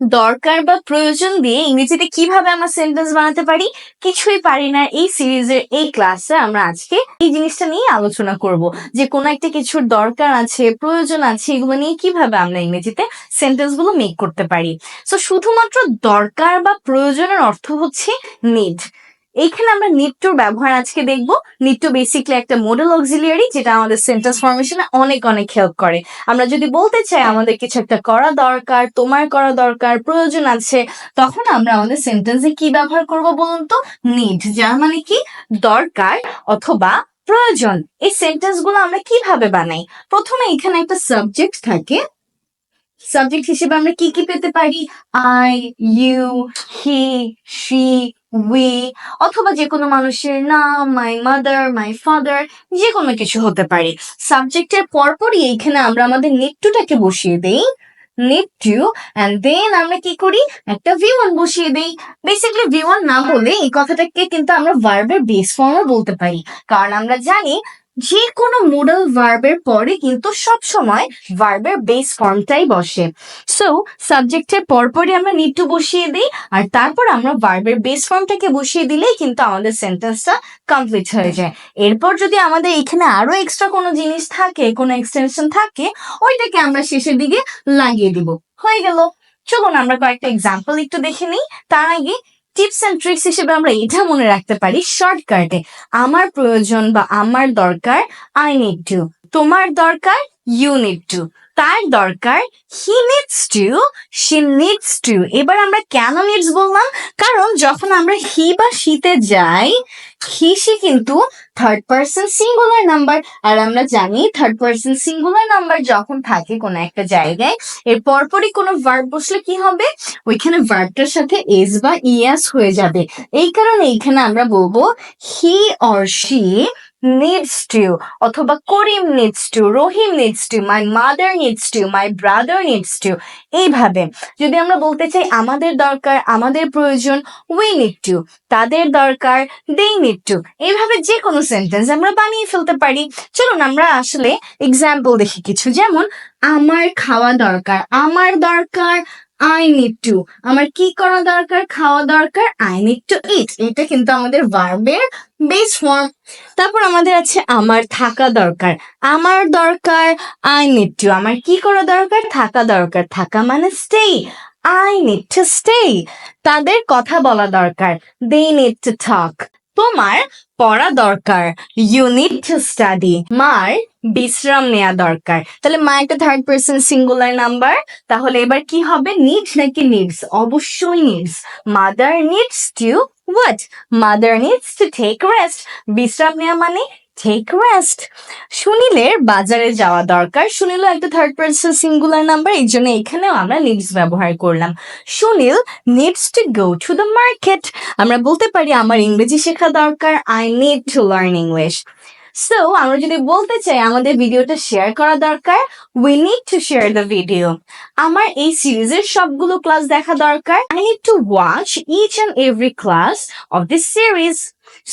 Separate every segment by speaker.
Speaker 1: দরকার বা প্রয়োজন দিয়ে ইংরেজিতে কীভাবে আমরা সেন্টেন্স বানাতে পারি? কিছুই পারি না এই সিরিজের এই ক্লাসে আমরা আজকে এই জিনিসটা নিয়ে আলোচনা করব। যে কোনো একটা কিছুর দরকার আছে, প্রয়োজন আছে, এগুলো নিয়ে কীভাবে আমরা ইংরেজিতে সেন্টেন্সগুলো মেক করতে পারি। তো শুধুমাত্র দরকার বা প্রয়োজনের অর্থ হচ্ছে নিড এইখানে আমরা নিড টুর ব্যবহার আজকে দেখব। নিড টু বেসিকলি একটা মডেল অক্সিলিয়ারি যেটা আমাদের সেন্টেন্স ফরমেশনে অনেক অনেক হেল্প করে। আমরা যদি বলতে চাই আমাদের কিছু একটা করা দরকার, তোমার করা দরকার, প্রয়োজন আছে, তখন আমরা আমাদের সেন্টেন্সে কি ব্যবহার করব বলুন তো? নিড যার মানে কি? দরকার অথবা প্রয়োজন। এই সেন্টেন্সগুলো আমরা কীভাবে বানাই? প্রথমে এখানে একটা সাবজেক্ট থাকে। সাবজেক্ট হিসেবে আমরা কি কি পেতে পারি? I you he she we অথবা যে কোনো মানুষের নাম মাই মাদার মাই ফাদার যে কোনো কিছু হতে পারে। সাবজেক্টের পরপরই এইখানে আমরা আমাদের নিট্যুটাকে বসিয়ে দেই। নিড টু অ্যান্ড দেন আমরা কি করি? একটা ভি ওয়ান বসিয়ে দেই। বেসিকলি ভি ওয়ান না বলে এই কথাটাকে কিন্তু আমরা ভার্বের বেস ফর্মও বলতে পারি। কারণ আমরা জানি যে কোনো মোডাল ভার্বের পরে কিন্তু সব সময় ভার্বের বেস ফর্মটাই বসে। সো সাবজেক্টের পরপরই আমরা নিড টু বসিয়ে দিই, আর তারপর আমরা ভার্বের বেস ফর্মটাকে বসিয়ে দিলেই কিন্তু আমাদের সেন্টেন্সটা কমপ্লিট হয়ে যায়। এরপর যদি আমাদের এখানে আরও এক্সট্রা কোনো জিনিস থাকে, কোনো এক্সটেনশন থাকে, ওইটাকে আমরা শেষের দিকে লাগিয়ে দিব। হয়ে গেল। চলুন আমরা কয়েকটা এক্সাম্পল একটু দেখে নিই। তার আগে টিপস অ্যান্ড ট্রিক্স হিসেবে আমরা এটা মনে রাখতে পারি শর্টকাটে আমার প্রয়োজন বা আমার দরকার আই নিড টু তোমার দরকার ইউ নিড টু তার দরকার he needs to she needs to এবার আমরা কেন নিডস বললাম? কারণ যখন আমরা হি বা শীতে যাই হি সি কিন্তু থার্ড পার্সন সিঙ্গুলার নাম্বার আর আমরা জানি থার্ড পার্সন সিঙ্গুলার নাম্বার যখন থাকে কোনো একটা জায়গায়, এর পরপরই কোনো ভার্ব বসলে কি হবে? ওইখানে ভার্বটার সাথে এস বা ইয়াস হয়ে যাবে। এই কারণে এইখানে আমরা বলব he or she needs to অথবা Karim needs to Rahim needs to my mother needs to my brother needs to এইভাবে। যদি আমরা বলতে চাই আমাদের দরকার, আমাদের প্রয়োজন উই নিড টু তাদের দরকার দে নিড টু এইভাবে যে কোনো সেন্টেন্স আমরা বানিয়ে ফেলতে পারি। চলুন আমরা আসলে এক্সাম্পল দেখি কিছু। যেমন, আমার খাওয়া দরকার, আমার দরকার আই নিড টু আমার কি করা দরকার, খাওয়া দরকার আই নিড টু ইট এটা কিন্তু আমাদের ভার্বের বেস ফর্ম তারপর আমাদের আছে আমার থাকা দরকার। আমার দরকার আই নিড টু আমার কি করা দরকার? থাকা দরকার। থাকা মানে stay I need to stay তাদের কথা বলা দরকার। দে নিড টু টক তোমার পড়া দরকার ইউ নিড টু স্টাডি মার বিশ্রাম নেওয়া দরকার। তাহলে মা একটা থার্ড পার্সন সিঙ্গুলার নাম্বার তাহলে এবার কি হবে? নিডস নাকি নিডস অবশ্যই needs mother needs to what mother needs to take rest বিশ্রাম নেওয়া মানে টেক রেস্ট সুনীলের বাজারে যাওয়া দরকার। সুনীলও একটা থার্ড পার্সন সিঙ্গুলার নাম্বার এই জন্য এখানেও আমরা নিডস ব্যবহার করলাম। Sunil needs to go to the market আমরা বলতে পারি আমার ইংরেজি শেখা দরকার I need to learn English so আমরা যদি বলতে চাই আমাদের ভিডিওটা শেয়ার করা দরকার we need to share the video আমার এই সিরিজের সবগুলো ক্লাস দেখা দরকার। I need to watch each and every class of this series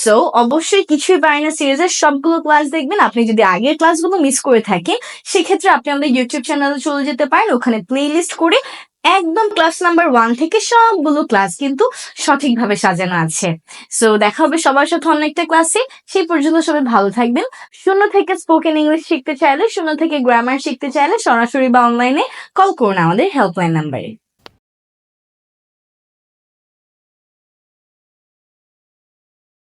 Speaker 1: so অবশ্যই কিছুই পারে না সিরিজের সবগুলো ক্লাস দেখবেন। আপনি যদি আগের ক্লাসগুলো মিস করে থাকেন, সেক্ষেত্রে আপনি আমাদের ইউটিউব চ্যানেলে চলে যেতে পারেন। ওখানে প্লে লিস্ট করে একদম ক্লাস নাম্বার ওয়ান থেকে সবগুলো ক্লাস কিন্তু সঠিকভাবে সাজানো আছে। সো দেখা হবে সবার সাথে অন্য একটা ক্লাসে সেই পর্যন্ত সবাই ভালো থাকবেন। শূন্য থেকে স্পোকেন ইংলিশ শিখতে চাইলে, শূন্য থেকে গ্রামার শিখতে চাইলে সরাসরি বা অনলাইনে কল করুন আমাদের হেল্পলাইন নাম্বারে